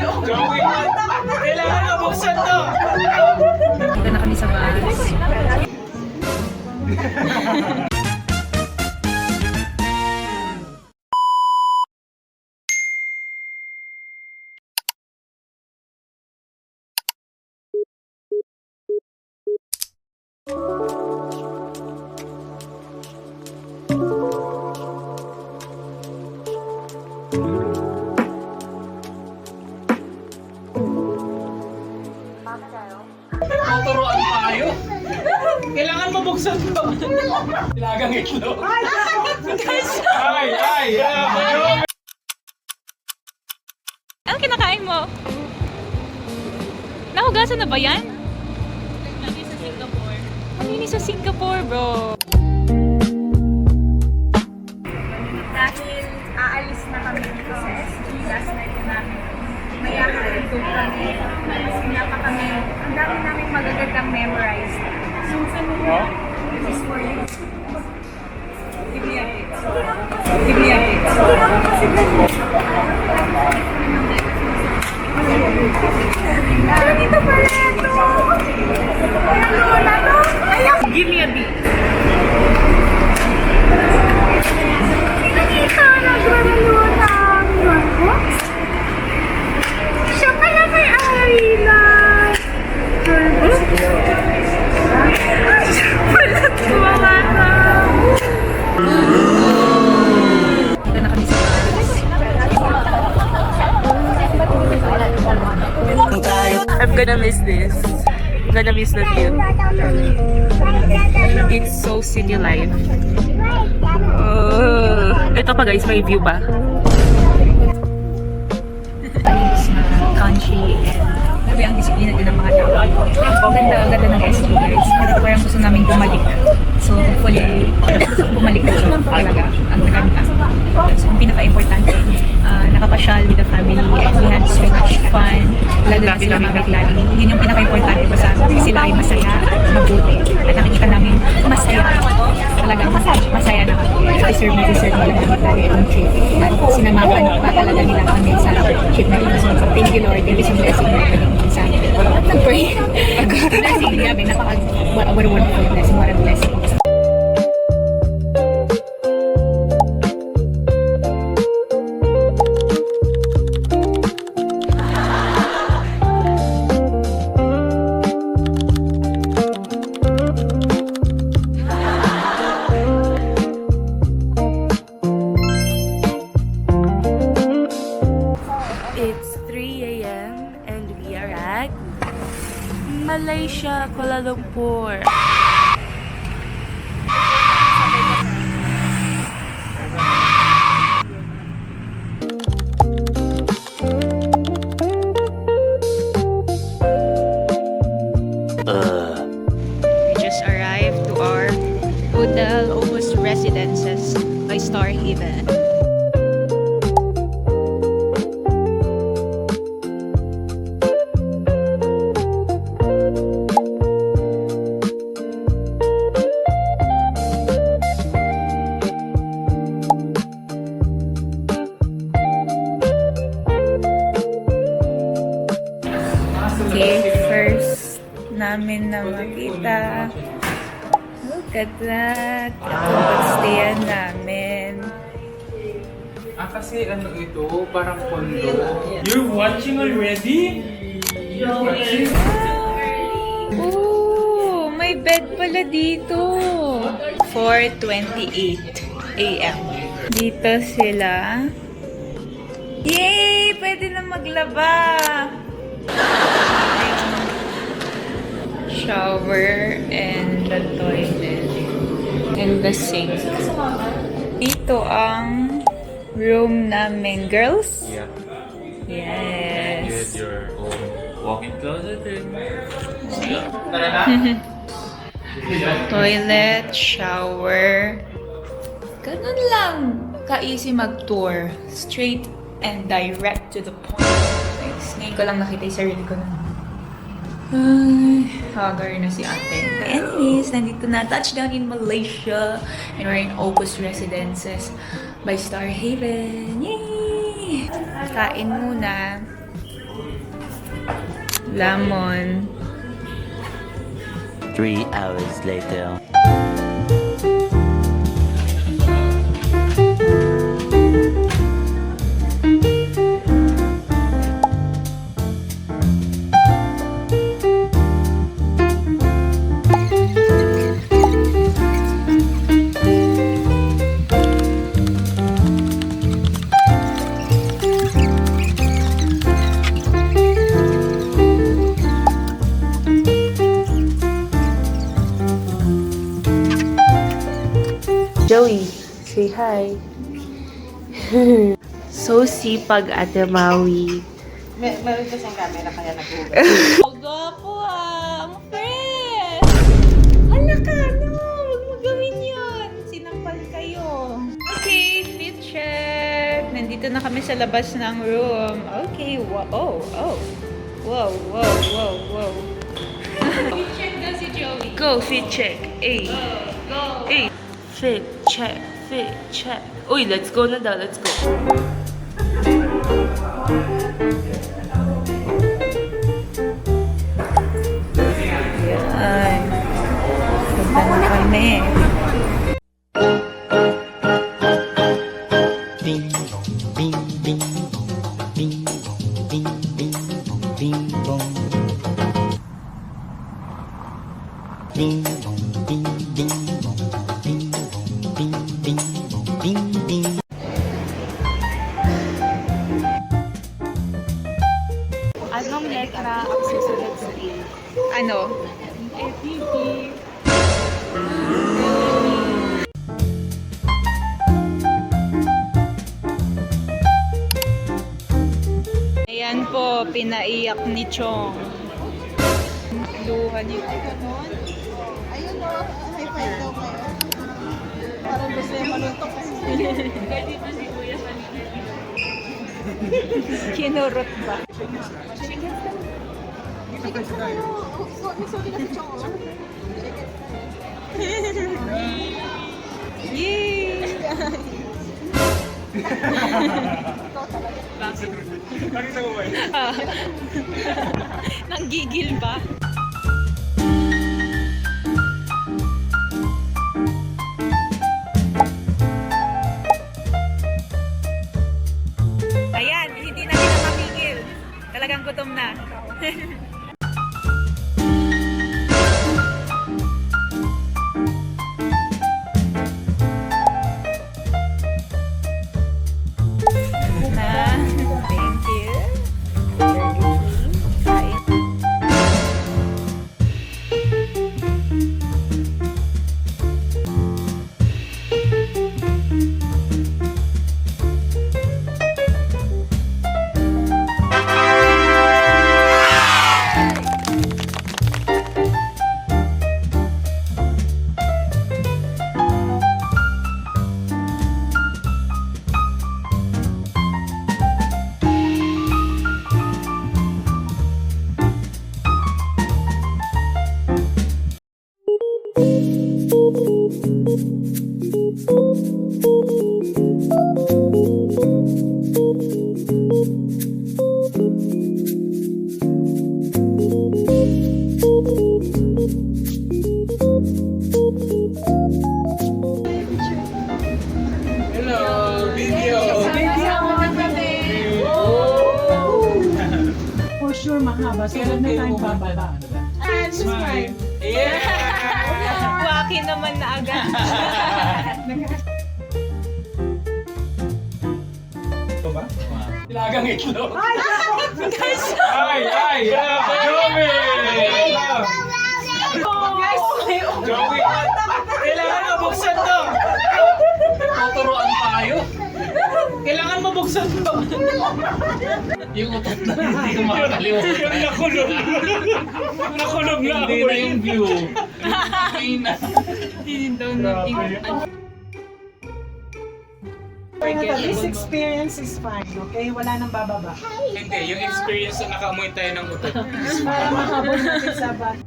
Joey, kailangan mabuksan to. Dito na kami sa bus. Mabuksan to. Ilagang itlog. Ay, ay, ay. Ano kinakain mo? Nahugasan na ba yan? Lagi sa Singapore. Ang sa Singapore, bro. Gonna miss this. I'm gonna miss the view. It's so city life. Oh, ito pa guys, may view na country and grabe ang disiplina din ng mga tao. Ganda, ganda ng SG guys. At parang gusto namin bumalik. So hopefully, bumalik na siya talaga. Ang ganda. So ang pinaka-importante, uh, nakapasyal with the family and we had so much fun. Lalo na sila naglali. Yun yung pinaka-importante pa sa amin. Sila ay masaya at mabuti. At nakikita namin masaya. Talagang masaya na kami. Deserve na deserve nila namin talaga yung trip. At sinamahan pa talaga nila kami sa trip na ito. So thank you Lord. Thank you sa blessing na naging sa amin. Nag-pray. Blessing grabe. Napaka what a wonderful blessing. What a blessing. Look at that. Ito pagstayan namin. Ah, kasi ano ito, parang condo. You're watching already? You're watching? Oh, may bed pala dito. 4.28 a.m. Dito sila. Yay! Pwede na maglaba! Shower and the toilet. And the sink. Dito ang room namin, girls. Yeah. Yes. Get your own walk-in closet and Toilet, shower. Ganun lang. Ka-easy mag-tour. Straight and direct to the point. Guys, ngayon ko lang nakita yung sarili ko na. Ay, hagar na si ate. Anyways, nandito na. Touchdown in Malaysia. And we're in Opus Residences by Star Haven. Yay! Kain muna. lemon. Three hours later. Hi. so sipag, Ate Maui. Gwapo ah! Ang fresh! Hala ka, no! Huwag mo gawin yun! Sinampal kayo. Okay, fit check. Nandito na kami sa labas ng room. Okay, wow. Oh, oh. Wow, wow, wow, wow. fit check daw si Joey. Go, fit check. Ay. Go! Ay. Fit check, fit check. Uy, let's go na daw, let's go. Letra ang susunod sa A? Ano? Ayan po, pinaiyak ni Chong. Luha niya. Ayun o, high five daw kayo. Parang gusto niya maluntok kasi. Kinurot ba? Yay! Ah. Nanggigil ba? Mahaba. So, huwag na tayong bababa. And subscribe. Yeah! Waki naman na agad. Ito ba? Ilagang itlog. Ay, ay, ay! Joey! Joey! Kailangan mabuksan to! Tuturuan tayo. Kailangan mabuksan to. yung utot na hindi ko makakalimutan. Yung nakulog. nakulog na Hindi na yung view. Hindi na. This experience is fine, okay? Wala nang bababa. Hindi, yung experience na nakaamoy tayo ng utot. Para mahabol natin sa bat.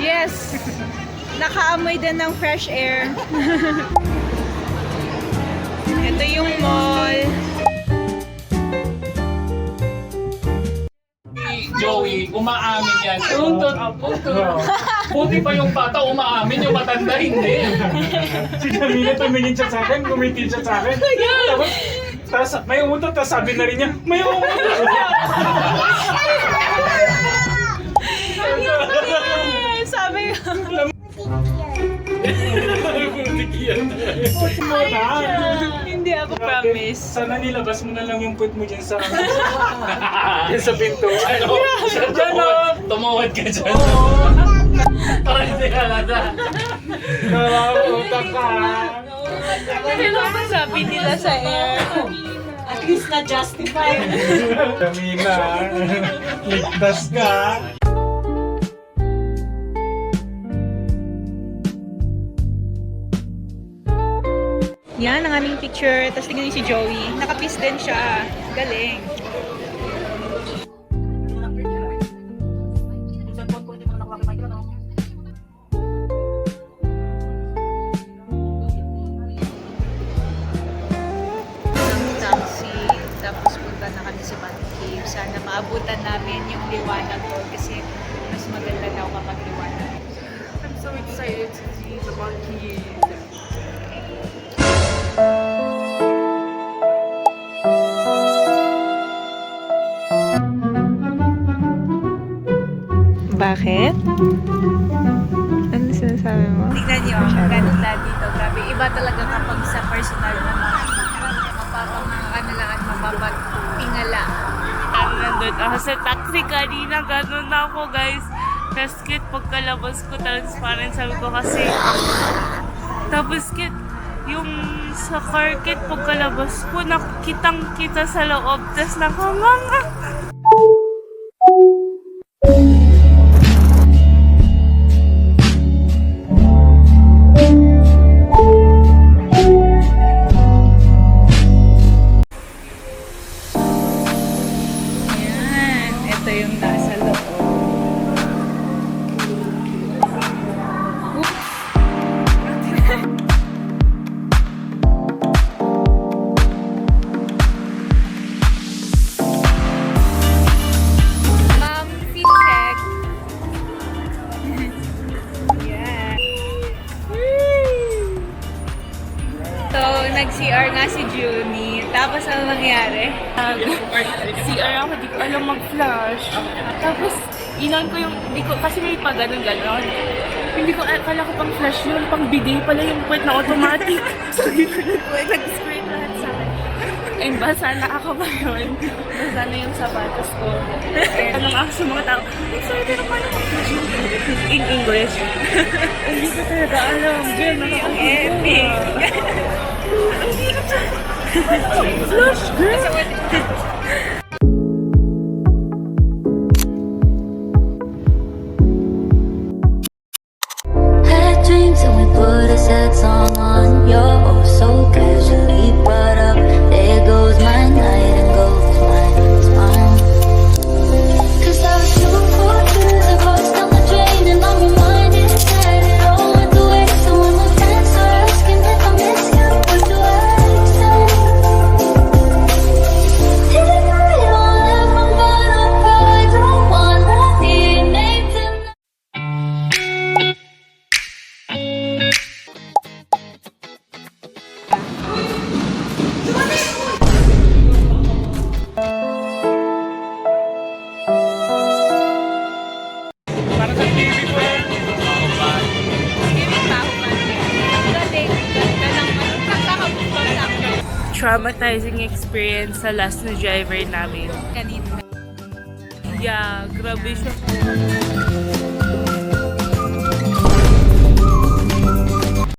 Yes! Nakaamoy din ng fresh air. Ito yung mall. Joey, umaamin yan. Untot, untot. Buti pa yung bata umaamin, yung matanda hindi. Si Camila tumingin siya sa akin, gumitin siya sa akin. Tapos, tapos may umutot, tapos sabi na rin niya, may umutot. Sabi ko. Hindi ako promise. Sana nilabas mo na lang yung put mo dyan sa dyan sa pinto. Ano? Dyan o! Tumuhod ka dyan. Para hindi halata. Nakakautang ka. Ano ba sabi nila sa air? At least na-justify. Camila, ligtas ka. Yan ang aming picture. Tapos tingnan si Joey. Nakapis din siya. Galing. Sana maabutan namin yung liwanag ko kasi mas maganda daw kapag liwanag. I'm so excited to see the monkeys. Bakit? Ano sinasabi mo? Tignan niyo, ganda dito. Grabe, iba talaga kapag sa personal na mapapang lang at mapapagtingala. Ang nandun ako sa taxi kanina, ganun na ako guys. Tapos kit, pagkalabas ko, transparent sabi ko kasi. Tapos kit, yung sa car kit, pagkalabas ko, nakitang kita sa loob. Tapos nakanganga. nag-CR nga si Junie. Tapos, ano nangyari? CR ako, di ko alam mag-flash. Tapos, inan ko yung, di ko, kasi may pa ganun ganon. Hindi ko, akala ko pang flash yun, pang bidet pala yung puwet na automatic. so, di ko na And basa na ako ngayon. Basa na yung sapatos ko. And anong ako sa mga tao, ay, sorry, pero paano yun? In English. Hindi ko talaga alam. Jen, Ang epic. Flash, girl! Traumatizing experience sa last na driver namin. Kanina. Yeah, grabe siya.